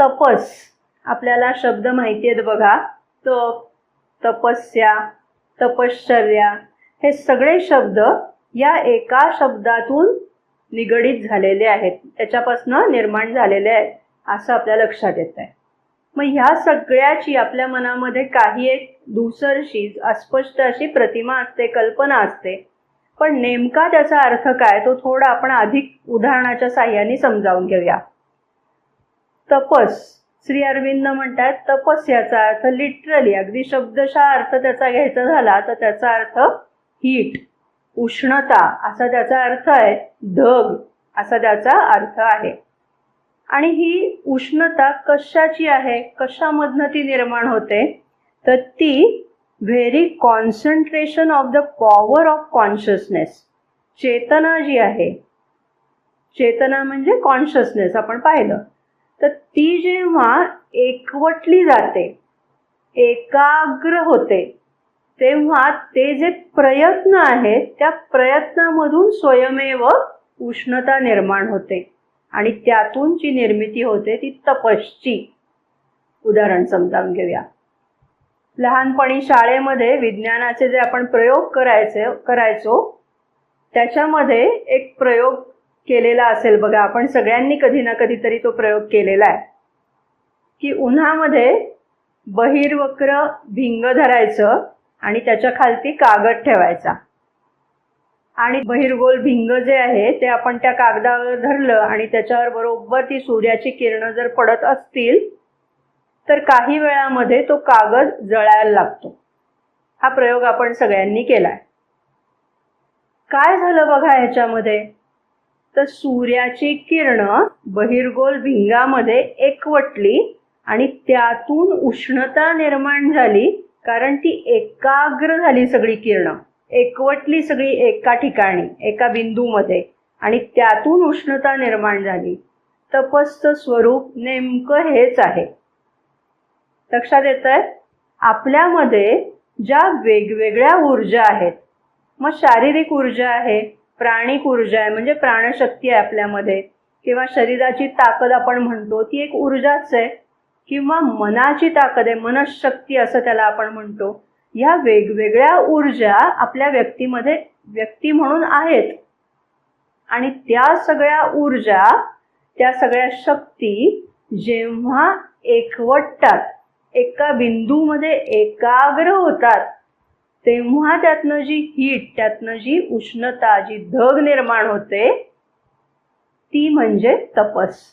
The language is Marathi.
तपस. आपल्याला शब्द माहिती आहेत बघा. तप तपस्या तपश्चर्या हे सगळे शब्द या एका शब्दातून निगडीत झालेले आहेत. त्याच्यापासून निर्माण झालेले आहेत असं आपल्या लक्षात येत आहे मग ह्या सगळ्याची आपल्या मनामध्ये काही एक दुसरशी अस्पष्ट अशी प्रतिमा असते कल्पना असते. पण नेमका त्याचा अर्थ काय? तो थोडा आपण अधिक उदाहरणाच्या साह्याने समजावून घेऊया. तपस. श्री अरविंद म्हणतात तपस याचा अर्थ लिटरली अगदी शब्दशः अर्थ त्याचा घ्यायचा झाला तर त्याचा अर्थ हीट उष्णता असा त्याचा अर्थ आहे धग असा त्याचा अर्थ आहे. आणि ही उष्णता कशाची आहे? कशामधनं ती निर्माण होते? तर ती very concentration of the power of consciousness चेतना जी आहे. चेतना म्हणजे कॉन्शियसनेस आपण पाहिलं. तर ती जेव्हा एकवटली जाते एकाग्र होते तेव्हा ते जे प्रयत्न आहेत त्या प्रयत्नामधून स्वयमेव उष्णता निर्माण होते आणि त्यातून जी निर्मिती होते ती तपश्ची. उदाहरण समजावून घेऊया. लहानपणी शाळेमध्ये विज्ञानाचे जे आपण प्रयोग करायचे करायचो त्याच्यामध्ये एक प्रयोग केलेला असेल. बघा आपण सगळ्यांनी कधी ना कधीतरी तो प्रयोग केलेला आहे. की उन्हामध्ये बहिर्वक्र भिंग धरायचं आणि त्याच्या खालती कागद ठेवायचा. आणि बहिर्गोल भिंग जे आहे ते आपण त्या कागदावर धरलं आणि त्याच्यावर बरोबर ती सूर्याची किरणं जर पडत असतील तर काही वेळामध्ये तो कागद जळायला लागतो. हा प्रयोग आपण सगळ्यांनी केलाय. काय झालं बघा ह्याच्यामध्ये? तर सूर्याची किरणं बहिर्गोल भिंगामध्ये एकवटली आणि त्यातून उष्णता निर्माण झाली कारण ती एकाग्र झाली सगळी किरणं. एकवटली सगळी एका ठिकाणी एका बिंदूमध्ये आणि त्यातून उष्णता निर्माण झाली. तपस्थ स्वरूप नेमकं हेच आहे. लक्षात येत आहे आपल्यामध्ये ज्या वेगवेगळ्या ऊर्जा आहेत मग शारीरिक ऊर्जा आहे प्राणिक ऊर्जा आहे म्हणजे प्राणशक्ती आहे आपल्यामध्ये. किंवा शरीराची ताकद आपण म्हणतो ती एक ऊर्जाच आहे. किंवा मनाची ताकद आहे मनशक्ती असं त्याला आपण म्हणतो. ह्या वेगवेगळ्या ऊर्जा आपल्या व्यक्तीमध्ये व्यक्ती म्हणून आहेत. आणि त्या सगळ्या ऊर्जा त्या सगळ्या शक्ती जेव्हा एकवटतात एका बिंदूमध्ये एकाग्र होतात तेव्हा त्यातनं जी हीट त्यातनं जी उष्णता जी धग निर्माण होते ती म्हणजे तपस.